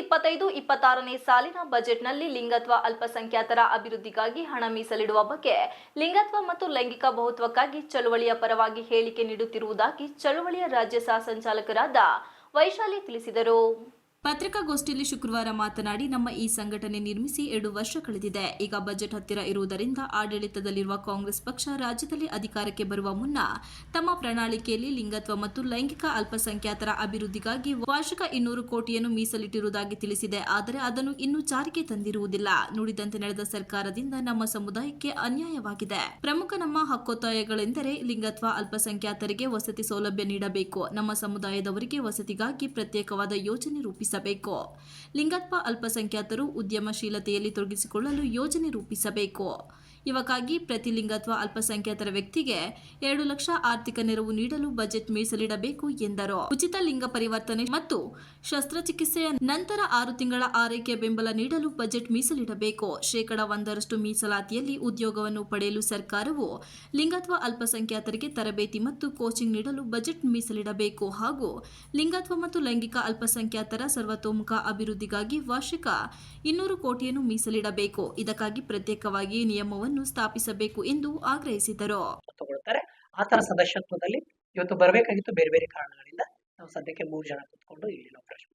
ಇಪ್ಪತ್ತೈದು ಇಪ್ಪತ್ತಾರನೇ ಸಾಲಿನ ಬಜೆಟ್ನಲ್ಲಿ ಲಿಂಗತ್ವ ಅಲ್ಪಸಂಖ್ಯಾತರ ಅಭಿವೃದ್ಧಿಗಾಗಿ ಹಣ ಮೀಸಲಿಡುವ ಬಗ್ಗೆ ಲಿಂಗತ್ವ ಮತ್ತು ಲೈಂಗಿಕ ಬಹುತ್ವಕ್ಕಾಗಿ ಚಳುವಳಿಯ ಪರವಾಗಿ ಹೇಳಿಕೆ ನೀಡುತ್ತಿರುವುದಾಗಿ ಚಳುವಳಿಯ ರಾಜ್ಯ ಸಹ ಸಂಚಾಲಕರಾದ ವೈಶಾಲಿ ತಿಳಿಸಿದರು. ಪತ್ರಿಕಾಗೋಷ್ಠಿಯಲ್ಲಿ ಶುಕ್ರವಾರ ಮಾತನಾಡಿ, ನಮ್ಮ ಈ ಸಂಘಟನೆ ನಿರ್ಮಿಸಿ ಎರಡು ವರ್ಷ ಕಳೆದಿದೆ. ಈಗ ಬಜೆಟ್ ಹತ್ತಿರ ಇರುವುದರಿಂದ ಆಡಳಿತದಲ್ಲಿರುವ ಕಾಂಗ್ರೆಸ್ ಪಕ್ಷ ರಾಜ್ಯದಲ್ಲಿ ಅಧಿಕಾರಕ್ಕೆ ಬರುವ ಮುನ್ನ ತಮ್ಮ ಪ್ರಣಾಳಿಕೆಯಲ್ಲಿ ಲಿಂಗತ್ವ ಮತ್ತು ಲೈಂಗಿಕ ಅಲ್ಪಸಂಖ್ಯಾತರ ಅಭಿವೃದ್ಧಿಗಾಗಿ ವಾರ್ಷಿಕ ಇನ್ನೂರು ಕೋಟಿಯನ್ನು ಮೀಸಲಿಟ್ಟಿರುವುದಾಗಿ ತಿಳಿಸಿದೆ. ಆದರೆ ಅದನ್ನು ಇನ್ನೂ ಜಾರಿಗೆ ತಂದಿರುವುದಿಲ್ಲ. ನುಡಿದಂತೆ ನಡೆದ ಸರ್ಕಾರದಿಂದ ನಮ್ಮ ಸಮುದಾಯಕ್ಕೆ ಅನ್ಯಾಯವಾಗಿದೆ. ಪ್ರಮುಖ ನಮ್ಮ ಹಕ್ಕೊತ್ತಾಯಗಳೆಂದರೆ ಲಿಂಗತ್ವ ಅಲ್ಪಸಂಖ್ಯಾತರಿಗೆ ವಸತಿ ಸೌಲಭ್ಯ ನೀಡಬೇಕು. ನಮ್ಮ ಸಮುದಾಯದವರಿಗೆ ವಸತಿಗಾಗಿ ಪ್ರತ್ಯೇಕವಾದ ಯೋಜನೆ ರೂಪಿಸಬೇಕು. ಲಿಂಗತ್ವ ಅಲ್ಪಸಂಖ್ಯಾತರು ಉದ್ಯಮಶೀಲತೆಯಲ್ಲಿ ತೊಡಗಿಸಿಕೊಳ್ಳಲು ಯೋಜನೆ ರೂಪಿಸಬೇಕು. ಇವಕ್ಕಾಗಿ ಪ್ರತಿ ಲಿಂಗತ್ವ ಅಲ್ಪಸಂಖ್ಯಾತರ ವ್ಯಕ್ತಿಗೆ ಎರಡು ಲಕ್ಷ ಆರ್ಥಿಕ ನೆರವು ನೀಡಲು ಬಜೆಟ್ ಮೀಸಲಿಡಬೇಕು ಎಂದರು. ಉಚಿತ ಲಿಂಗ ಪರಿವರ್ತನೆ ಮತ್ತು ಶಸ್ತ್ರಚಿಕಿತ್ಸೆಯ ನಂತರ ಆರು ತಿಂಗಳ ಆರೈಕೆ ಬೆಂಬಲ ನೀಡಲು ಬಜೆಟ್ ಮೀಸಲಿಡಬೇಕು. ಶೇಕಡ ಒಂದರಷ್ಟು ಮೀಸಲಾತಿಯಲ್ಲಿ ಉದ್ಯೋಗವನ್ನು ಪಡೆಯಲು ಸರ್ಕಾರವು ಲಿಂಗತ್ವ ಅಲ್ಪಸಂಖ್ಯಾತರಿಗೆ ತರಬೇತಿ ಮತ್ತು ಕೋಚಿಂಗ್ ನೀಡಲು ಬಜೆಟ್ ಮೀಸಲಿಡಬೇಕು ಹಾಗೂ ಲಿಂಗತ್ವ ಮತ್ತು ಲೈಂಗಿಕ ಅಲ್ಪಸಂಖ್ಯಾತರ ಸರ್ವತೋಮುಖ ಅಭಿವೃದ್ಧಿಗಾಗಿ ವಾರ್ಷಿಕ ಇನ್ನೂರು ಕೋಟಿಯನ್ನು ಮೀಸಲಿಡಬೇಕು. ಇದಕ್ಕಾಗಿ ಪ್ರತ್ಯೇಕವಾಗಿ ನಿಯಮವನ್ನು ಸ್ಥಾಪಿಸಬೇಕು ಎಂದು ಆಗ್ರಹಿಸಿದರು. ತಗೊಳ್ತಾರೆ. ಆ ತರ ಸದಸ್ಯತ್ವದಲ್ಲಿ ಇವತ್ತು ಬರಬೇಕಾಗಿತ್ತು ಬೇರೆ ಬೇರೆ ಕಾರಣಗಳಿಂದ ನಾವು ಸದ್ಯಕ್ಕೆ ಮೂರು ಜನ ಕುತ್ಕೊಂಡು ಇಲ್ಲಿ ನಾವು ಪ್ರಶ್ನೆ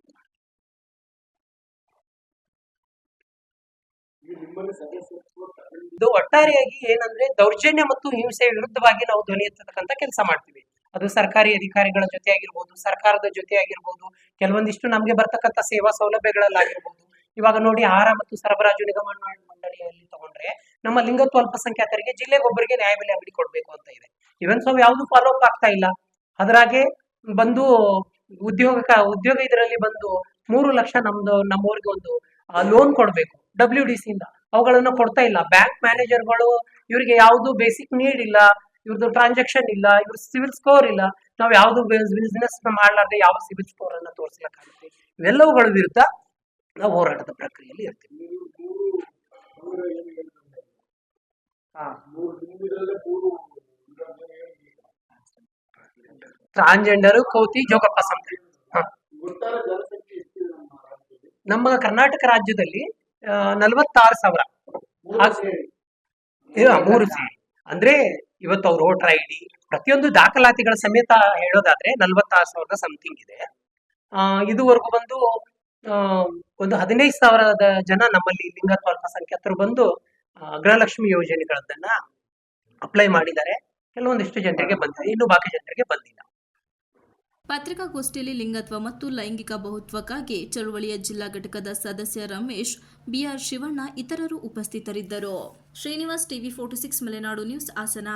ಇದು ಒಟ್ಟಾರೆಯಾಗಿ ಏನಂದ್ರೆ ದೌರ್ಜನ್ಯ ಮತ್ತು ಹಿಂಸೆ ವಿರುದ್ಧವಾಗಿ ನಾವು ಧ್ವನಿ ಎತ್ತತಕ್ಕಂತ ಕೆಲಸ ಮಾಡ್ತೀವಿ. ಅದು ಸರ್ಕಾರಿ ಅಧಿಕಾರಿಗಳ ಜೊತೆ ಆಗಿರ್ಬೋದು ಸರ್ಕಾರದ ಜೊತೆ ಆಗಿರ್ಬೋದು ಕೆಲವೊಂದಿಷ್ಟು ನಮ್ಗೆ ಬರ್ತಕ್ಕಂಥ ಸೇವಾ ಸೌಲಭ್ಯಗಳಲ್ಲಾಗಿರ್ಬೋದು. ಇವಾಗ ನೋಡಿ ಆಹಾರ ಮತ್ತು ಸರಬರಾಜು ನಿಗಮ ಮಂಡಳಿಯಲ್ಲಿ ತಗೊಂಡ್ರೆ ನಮ್ಮ ಲಿಂಗತ್ವ ಅಲ್ಪಸಂಖ್ಯಾತರಿಗೆ ಜಿಲ್ಲೆಗೊಬ್ಬರಿಗೆ ನ್ಯಾಯಬೆಲೆ ಅಂಗಡಿ ಕೊಡಬೇಕು ಅಂತ ಇದೆ. ಇವನ್ ಸೊ ಯಾವ್ದು ಫಾಲೋ ಅಪ್ ಆಗ್ತಾ ಇಲ್ಲ. ಅದರಾಗೆ ಬಂದು ಉದ್ಯೋಗ ಉದ್ಯೋಗ ಇದರಲ್ಲಿ ಬಂದು ಮೂರು ಲಕ್ಷ ನಮ್ದು, ನಮ್ಮವ್ರಿಗೆ ಒಂದು ಲೋನ್ ಕೊಡಬೇಕು ಡಬ್ಲ್ಯೂ ಡಿ ಸಿಯಿಂದ ಇಂದ. ಅವುಗಳನ್ನ ಕೊಡ್ತಾ ಇಲ್ಲ. ಬ್ಯಾಂಕ್ ಮ್ಯಾನೇಜರ್ಗಳು ಇವರಿಗೆ ಯಾವುದು ಬೇಸಿಕ್ ನೀಡ್ ಇಲ್ಲ ಇವ್ರದ್ದು ಟ್ರಾನ್ಸಾಕ್ಷನ್ ಇಲ್ಲ, ಇವ್ರ ಸಿವಿಲ್ ಸ್ಕೋರ್ ಇಲ್ಲ. ನಾವು ಯಾವ್ದು ಬಿಸ್ನೆಸ್ ಮಾಡಲಾರ್ದೆ ಯಾವ ಸಿವಿಲ್ ಸ್ಕೋರ್ ಅನ್ನ ತೋರಿಸ್ಲಿಕ್ಕಾಗುತ್ತೆ? ಇವೆಲ್ಲವುಗಳ ವಿರುದ್ಧ ನಾವು ಹೋರಾಟದ ಪ್ರಕ್ರಿಯೆಯಲ್ಲಿ ಇರ್ತೀವಿ. ಹಾ. ಟ್ರಾನ್ಸ್ಜೆಂಡರ್ ಕೋತಿ ಜೋಗಪ್ಪ ಸಂತೆ. ನಮ್ಮ ಕರ್ನಾಟಕ ರಾಜ್ಯದಲ್ಲಿ ನಲವತ್ತಾರು ಸಾವಿರ. ಮೂರು ಸೇರಿ. ಅಂದ್ರೆ ಇವತ್ತು ಅವ್ರ ವೋಟರ್ ಐ ಡಿ ಪ್ರತಿಯೊಂದು ದಾಖಲಾತಿಗಳ ಸಮೇತ ಹೇಳೋದಾದ್ರೆ ನಲವತ್ತಾರು ಸಾವಿರದ ಸಮಥಿಂಗ್ ಇದೆ. ಆ, ಇದುವರೆಗೂ ಬಂದು ಒಂದು ಹದಿನೈದು ಸಾವಿರದ ಜನ ನಮ್ಮಲ್ಲಿ ಲಿಂಗತ್ವ ಅಲ್ಪಸಂಖ್ಯಾತರು ಬಂದು ಗೃಹಲಕ್ಷ್ಮಿ ಯೋಜನೆಗಳನ್ನ ಅಪ್ಲೈ ಮಾಡಿದ್ದಾರೆ. ಕೆಲವೊಂದಿಷ್ಟು ಜನರಿಗೆ ಬಂದಿದೆ ಇನ್ನು ಬಾಕಿ ಜನರಿಗೆ ಬಂದಿಲ್ಲ. ಪತ್ರಿಕಾಗೋಷ್ಠಿಯಲ್ಲಿ ಲಿಂಗತ್ವ ಮತ್ತು ಲೈಂಗಿಕ ಬಹುತ್ವಕ್ಕಾಗಿ ಚಳುವಳಿಯ ಜಿಲ್ಲಾ ಘಟಕದ ಸದಸ್ಯ ರಮೇಶ್, ಬಿಆರ್ ಶಿವಣ್ಣ, ಇತರರು ಉಪಸ್ಥಿತರಿದ್ದರು. Srinivas TV forty six, Malenadu news, Hassan.